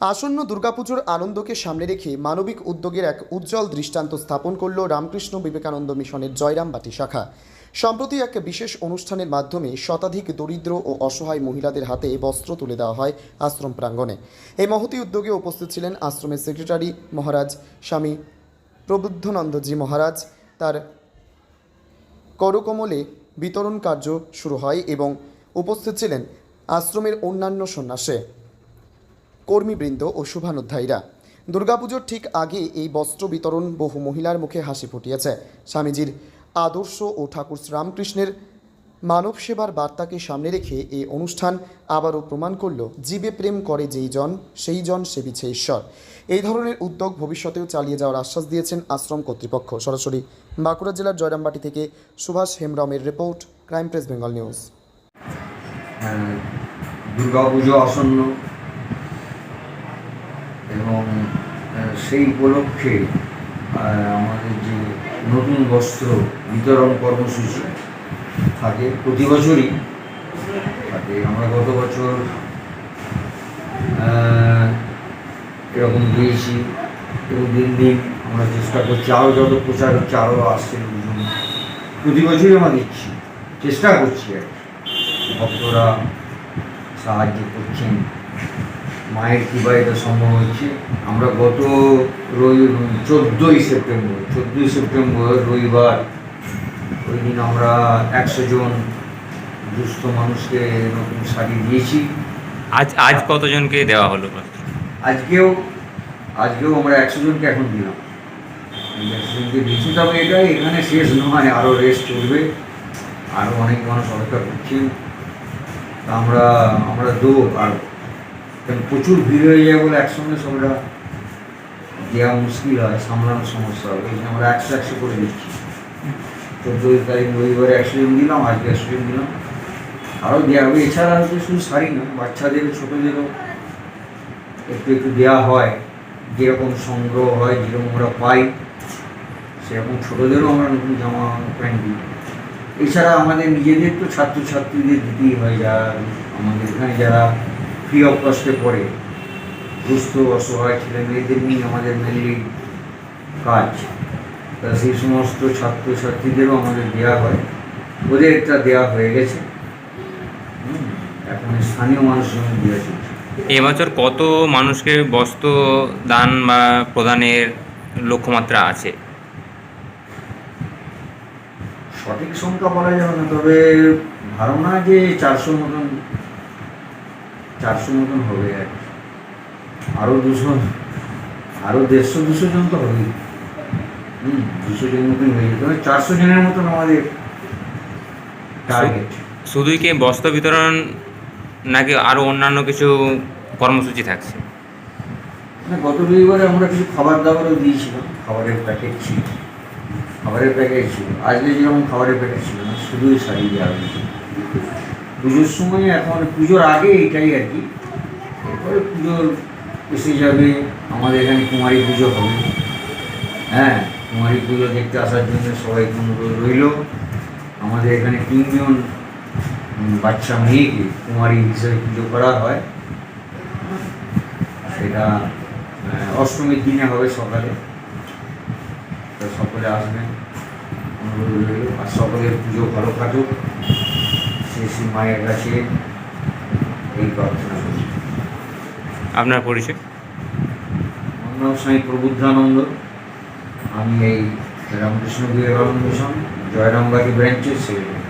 আসন্ন দুর্গাপুজোর আনন্দকে সামনে রেখে মানবিক উদ্যোগের এক উজ্জ্বল দৃষ্টান্ত স্থাপন করল রামকৃষ্ণ বিবেকানন্দ মিশনের জয়রামবাটি শাখা। সম্প্রতি এক বিশেষ অনুষ্ঠানের মাধ্যমে শতাধিক দরিদ্র ও অসহায় মহিলাদের হাতে বস্ত্র তুলে দেওয়া হয় আশ্রম প্রাঙ্গণে। এই মহতি উদ্যোগে উপস্থিত ছিলেন আশ্রমের সেক্রেটারি মহারাজ স্বামী প্রবুদ্ধনন্দজি মহারাজ। তার করকমলে বিতরণ কার্য শুরু হয় এবং উপস্থিত ছিলেন আশ্রমের অন্যান্য সন্ন্যাসে। কর্মীবৃন্দ ও শুভানুধ্যায়ীরা। দুর্গাপুজোর ঠিক আগে এই বস্ত্র বিতরণ বহু মহিলার মুখে হাসি ফুটিয়েছে। স্বামীজির আদর্শ ও ঠাকুর শ্রীরামকৃষ্ণের মানব সেবার বার্তাকে সামনে রেখে এই অনুষ্ঠান আবারও প্রমাণ করল জীবে প্রেম করে যেই জন সেই জন সেবিছে ঈশ্বর। এই ধরনের উদ্যোগ ভবিষ্যতেও চালিয়ে যাওয়ার আশ্বাস দিয়েছেন আশ্রম কর্তৃপক্ষ। সরাসরি বাঁকুড়া জেলার জয়রামবাটি থেকে Subhash হেমব্রমের report crime press Bengal news. আহ, দুর্গাপুজো আসন্ন এবং আহ, সেই উপলক্ষে আমাদের যে নতুন বস্ত্র বিতরণ কর্মসূচি থাকে প্রতি বছরই থাকে আমরা গত বছর এরকম দিয়েছি এবং দিন দিন আমরা চেষ্টা করছি আরও যত প্রচার হচ্ছে আরও আসছে প্রতি বছরই আমরা দিচ্ছি, চেষ্টা করছি আর। ভক্তরা সাহায্য করছেন মায়ের কৃপায় এটা সম্ভব হচ্ছে। আমরা গত রবি চোদ্দোই সেপ্টেম্বর চোদ্দোই সেপ্টেম্বর রবিবার ওই দিন আমরা একশো জন দুস্থ মানুষকে নতুন শাড়ি দিয়েছি। আজ আজ কতজনকে দেওয়া হলো? আজকেও আজকেও আমরা একশো জনকে এখন দিলাম। একশো জনকে দিচ্ছি তবে এটা এখানে শেষ নয় আরও রেস্ট চলবে। আরও অনেক মানুষ অপেক্ষা করছেন। তা আমরা আমরা দেবো আর প্রচুর ভিড় হয়ে যায় বলে একসঙ্গে সবটা দেওয়া মুশকিল হয়, সামলানোর সমস্যা হবে এই আমরা একশো একশো করে দিচ্ছি। চোদ্দোই তারিখ রবিবারে একশো জন দিলাম, আজকে একশো জন দিলাম। আরও দেওয়া হবে। এছাড়া হচ্ছে শুধু শাড়ি না, বাচ্চাদের, ছোটোদেরও একটু একটু দেওয়া হয়। যেরকম সংগ্রহ হয়, যেরকম আমরা পাই, সেরকম ছোটোদেরও আমরা নতুন জামা, প্যান্ট দিই। এছাড়া আমাদের নিজেদের তো ছাত্রছাত্রীদের দিতেই হয় যারা, আমাদের এখানে যারা অফ কস্টে পড়ে। দুস্থ অসহায় ছেলে মেয়েদের নিয়ে আমাদের মেনলি কাজ। তা সেই সমস্ত ছাত্রছাত্রীদেরও আমাদের দেওয়া হয়। ওদেরটা দেওয়া হয়ে গেছে। এখন স্থানীয় মানুষজন দেওয়া চলছে। এবছর কত মানুষকে বস্ত্র দান বা প্রদানের লক্ষ্যমাত্রা আছে? সঠিক সংখ্যা বলা যাবে না তবে ধারণা যে চারশো মতন চারশো মতন হবে। আরও দুশো আরও দেড়শো দুশো জন তো হবেই। হুম দুশো জন মতন হয়ে যেতে হবে। চারশো জনের মতন আমাদের টার্গেট শুধুই কি বস্ত্র বিতরণ নাকি আরও অন্যান্য কিছু কর্মসূচি থাকছে? মানে গত রবিবারে আমরা কিছু খাবার দাবারও দিয়েছিলাম। খাবারের প্যাকেট ছিল। খাবারের প্যাকেট ছিল। আজকে যেরকম খাবারের প্যাকেট ছিল না শুধুই শাড়ি দেওয়া হয়েছে পুজোর সময় এখন পুজোর আগে এটাই আর কি এরপরে পুজোর এসে যাবে আমাদের এখানে কুমারী পুজো হবে হ্যাঁ কুমারী পুজো দেখতে আসার জন্য সবাই অনুরোধ রইল আমাদের এখানে তিনজন উম, বাচ্চা মেয়েকে কুমারী হিসেবে পুজো করা হয় সেটা আহ, অষ্টমীর দিনে হবে সকালে তো সকলে আসবেন অনুরোধ রইল আর সকলের পুজো ভালো কাটুক শ্রী শ্রী মায়ের কাছে এই প্রার্থনা করি। আপনার পরিচয়? আমার নাম স্বামী প্রবুদ্ধানন্দ। আমি এই রামকৃষ্ণ বিবেকানন্দ মিশন জয়রামবাড়ি ব্রাঞ্চের সেক্রেটারি